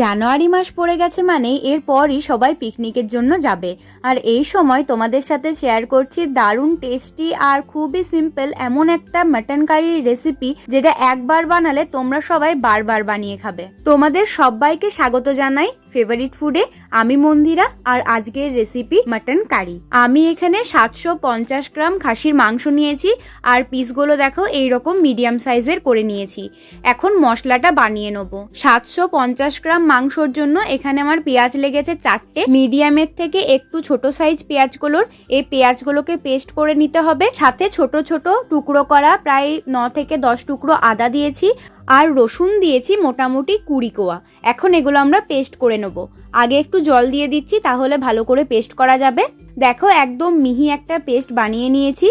জানুয়ারি মাস পড়ে গেছে মানে এরপরই সবাই পিকনিকের জন্য যাবে। আর এই সময় তোমাদের সাথে শেয়ার করছি দারুণ টেস্টি আর খুবই সিম্পল এমন একটা মাটন কারির রেসিপি যেটা একবার বানালে তোমরা সবাই বারবার বানিয়ে খাবে। তোমাদের সবাইকে স্বাগত জানাই ফেভারিট ফুডে আমি মন্দিরা আর আজকের রেসিপি মাটন কারি আমি এখানে সাতশো পঞ্চাশ গ্রাম খাসির মাংস নিয়েছি আর পিসগুলো দেখো এইরকম মিডিয়াম সাইজের করে নিয়েছি। এখন মশলাটা বানিয়ে নেব। সাতশো পঞ্চাশ গ্রাম মাংসর জন্য। এখানে আমার পেঁয়াজ লেগেছে চারটে। মিডিয়ামের থেকে একটু ছোট সাইজ পেঁয়াজগুলোর। এই পেঁয়াজগুলোকে পেস্ট করে নিতে হবে। সাথে ছোট ছোট টুকরো করা প্রায় ন থেকে দশ টুকরো আদা দিয়েছি। আর রসুন দিয়েছি মোটামুটি কুড়ি কোয়া। এখন এগুলো আমরা পেস্ট করে নেব। আগে একটু জল দিয়ে দিচ্ছি, তাহলে ভালো করে পেস্ট করা যাবে। দেখো একদম মিহি একটা পেস্ট বানিয়ে নিয়েছি।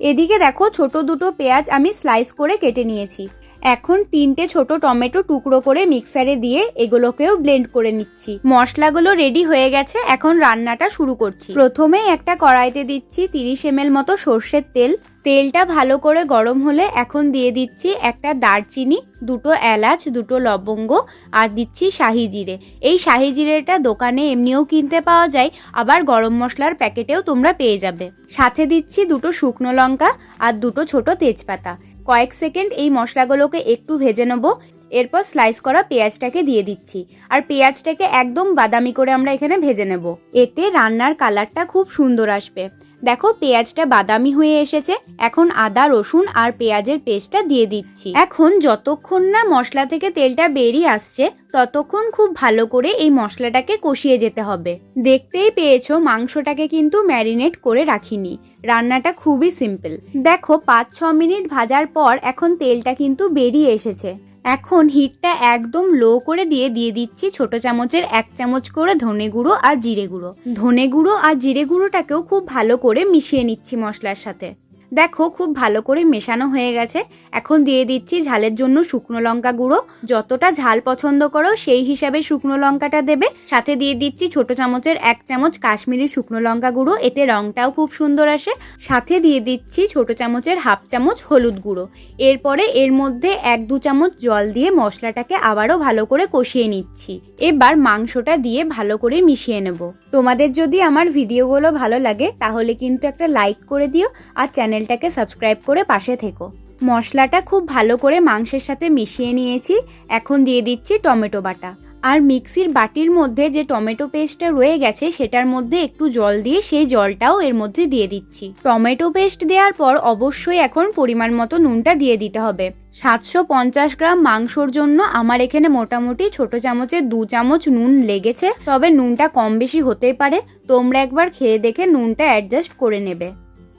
এদিকে দেখো ছোট দুটো পেঁয়াজ আমি স্লাইস করে কেটে নিয়েছি। এখন তিনটে ছোট টমেটো টুকরো করে মিক্সারে দিয়ে এগুলোকেও ব্লেন্ড করে নিচ্ছি। মশলাগুলো রেডি হয়ে গেছে, এখন রান্নাটা শুরু করছি। প্রথমে একটা কড়াইতে দিচ্ছি তিরিশ এম মতো সর্ষের তেল। তেলটা ভালো করে গরম হলে এখন দিয়ে দিচ্ছি একটা দারচিনি, দুটো এলাচ, দুটো লবঙ্গ, আর দিচ্ছি শাহি জিরে। এই শাহি জিরেটা দোকানে এমনিও কিনতে পাওয়া যায়, আবার গরম মশলার প্যাকেটেও তোমরা পেয়ে যাবে। সাথে দিচ্ছি দুটো শুকনো লঙ্কা আর দুটো ছোট তেজপাতা। কয়েক সেকেন্ড এই মশলাগুলোকে একটু ভেজে নেব। এরপর স্লাইস করা পেঁয়াজটাকে দিয়ে দিচ্ছি। আর পেঁয়াজটাকে একদম বাদামি করে আমরা এখানে ভেজে নেব। এতে রান্নার কালারটা খুব সুন্দর আসবে। দেখো, পেঁয়াজটা বাদামি হয়ে এসেছে। এখন আদা, রসুন আর পেঁয়াজের পেস্টটা দিয়ে দিচ্ছি। এখন যতক্ষণ না মশলা থেকে তেলটা বেরিয়ে আসছে, ততক্ষণ খুব ভালো করে এই মশলাটাকে কষিয়ে যেতে হবে। দেখতেই পেয়েছ, মাংসটাকে কিন্তু ম্যারিনেট করে রাখিনি। রান্নাটা খুবই সিম্পল। দেখো পাঁচ ছ মিনিট ভাজার পর এখন তেলটা কিন্তু বেরিয়ে এসেছে। এখন হিটটা একদম লো করে দিয়ে দিয়ে দিচ্ছি ছোট চামচের এক চামচ করে ধনে গুঁড়ো আর জিরে গুঁড়ো। ধনে গুঁড়ো আর জিরে গুঁড়োটাকেও খুব ভালো করে মিশিয়ে নিচ্ছি মশলার সাথে। দেখো, খুব ভালো করে মেশানো হয়ে গেছে। এখন দিয়ে দিচ্ছি ঝালের জন্য শুকনো লঙ্কা গুঁড়ো। যতটা ঝাল পছন্দ করো, সেই হিসাবে শুকনো লঙ্কাটা দেবে। সাথে দিয়ে দিচ্ছি ছোট চামচের এক চামচ কাশ্মীরি শুকনো লঙ্কা গুঁড়ো। এতে রংটাও খুব সুন্দর আসে। সাথে দিয়ে দিচ্ছি ছোট চামচের হাফ চামচ হলুদ গুঁড়ো। এরপরে এর মধ্যে এক দু চামচ জল দিয়ে মশলাটাকে আবারও ভালো করে কষিয়ে নিচ্ছি। এবার মাংসটা দিয়ে ভালো করে মিশিয়ে নেব। তোমাদের যদি আমার ভিডিওগুলো ভালো লাগে, তাহলে কিন্তু একটা লাইক করে দিও, আর চ্যানেলটাকে সাবস্ক্রাইব করে পাশে থেকো। মশলাটা খুব ভালো করে মাংসের সাথে মিশিয়ে নিয়েছি। এখন দিয়ে দিচ্ছি টমেটো বাটা। আর মিক্সির বাটির মধ্যে যে টমেটো পেস্টটা রয়ে গেছে, সেটার মধ্যে একটু জল দিয়ে সেই জলটাও এর মধ্যে দিয়ে দিচ্ছি। টমেটো পেস্ট দেওয়ার পর অবশ্যই এখন পরিমাণ মতো নুনটা দিয়ে দিতে হবে। সাতশো পঞ্চাশ গ্রাম মাংসর জন্য আমার এখানে মোটামুটি ছোট চামচে দু চামচ নুন লেগেছে। তবে নুনটা কম বেশি হতেই পারে। তোমরা একবার খেয়ে দেখে নুনটা অ্যাডজাস্ট করে নেবে।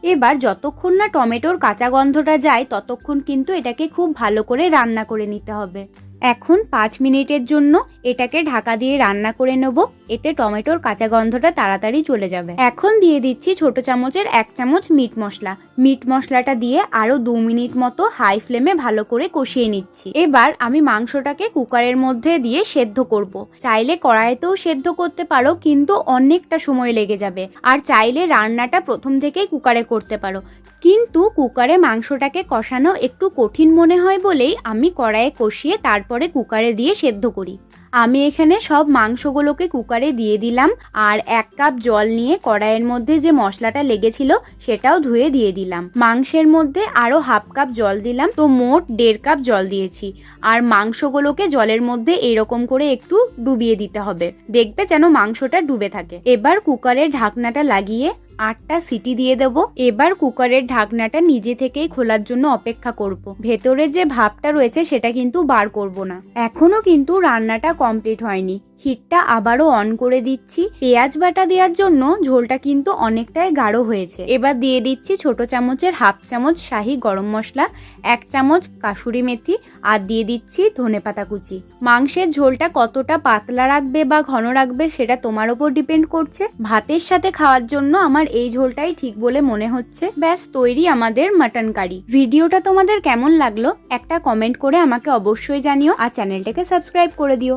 এবার যতক্ষণ না টমেটোর কাঁচা গন্ধটা যায়, ততক্ষণ কিন্তু এটাকে খুব ভালো করে রান্না করে নিতে হবে। এখন পাঁচ মিনিটের জন্য এটাকে ঢাকা দিয়ে রান্না করে নেব। এতে টমেটোর কাঁচা গন্ধটা তাড়াতাড়ি চলে যাবে। এখন দিয়ে দিচ্ছি ছোট চামচের এক চামচ মিট মশলা। মিট মশলাটা দিয়ে আরও দু মিনিট মতো হাই ফ্লেমে ভালো করে কষিয়ে নিচ্ছি। এবার আমি মাংসটাকে কুকারের মধ্যে দিয়ে সেদ্ধ করব। চাইলে কড়াইতেও সেদ্ধ করতে পারো, কিন্তু অনেকটা সময় লেগে যাবে। আর চাইলে রান্নাটা প্রথম থেকেই কুকারে করতে পারো। কিন্তু কুকারে মাংসটাকে কষানো একটু কঠিন মনে হয় বলেই আমি কড়াইয়ে কষিয়ে তারপরে কুকারে দিয়ে সেদ্ধ করি। আমি এখানে সব মাংসগুলোকে কুকারে দিয়ে দিলাম, আর এক কাপ জল নিয়ে কড়াইয়ের মধ্যে যে মশলাটা লেগেছিল সেটাও ধুয়ে দিয়ে দিলাম। মাংসের মধ্যে আরও হাফ কাপ জল দিলাম, তো মোট দেড় কাপ জল দিয়েছি। আর মাংসগুলোকে জলের মধ্যে এরকম করে একটু ডুবিয়ে দিতে হবে। দেখবে যেন মাংসটা ডুবে থাকে। এবার কুকারের ঢাকনাটা লাগিয়ে আটটা সিটি দিয়ে দেবো। এবার কুকারের ঢাকনাটা নিজে থেকেই খোলার জন্য অপেক্ষা করব। ভেতরে যে ভাবটা রয়েছে সেটা কিন্তু বার করব না। এখনও কিন্তু রান্নাটা কমপ্লিট হয়নি। হিটটা আবারও অন করে দিচ্ছি। পেঁয়াজ বাটা দেওয়ার জন্য ঝোলটা কিন্তু অনেকটাই গাঢ় হয়েছে। এবার দিয়ে দিচ্ছি ছোট চামচের হাফ চামচ শাহি গরম মশলা, এক চামচ কাসুরি মেথি আর দিয়ে দিচ্ছি ধনে পাতা কুচি। মাংসের ঝোলটা কতটা পাতলা রাখবে বা ঘন রাখবে সেটা তোমার ওপর ডিপেন্ড করছে। ভাতের সাথে খাওয়ার জন্য আমার এই ঝোলটাই ঠিক বলে মনে হচ্ছে। ব্যাস, তৈরি আমাদের মাটন কারি ভিডিওটা তোমাদের কেমন লাগল? একটা কমেন্ট করে আমাকে অবশ্যই জানিও আর চ্যানেলটাকে সাবস্ক্রাইব করে দিও।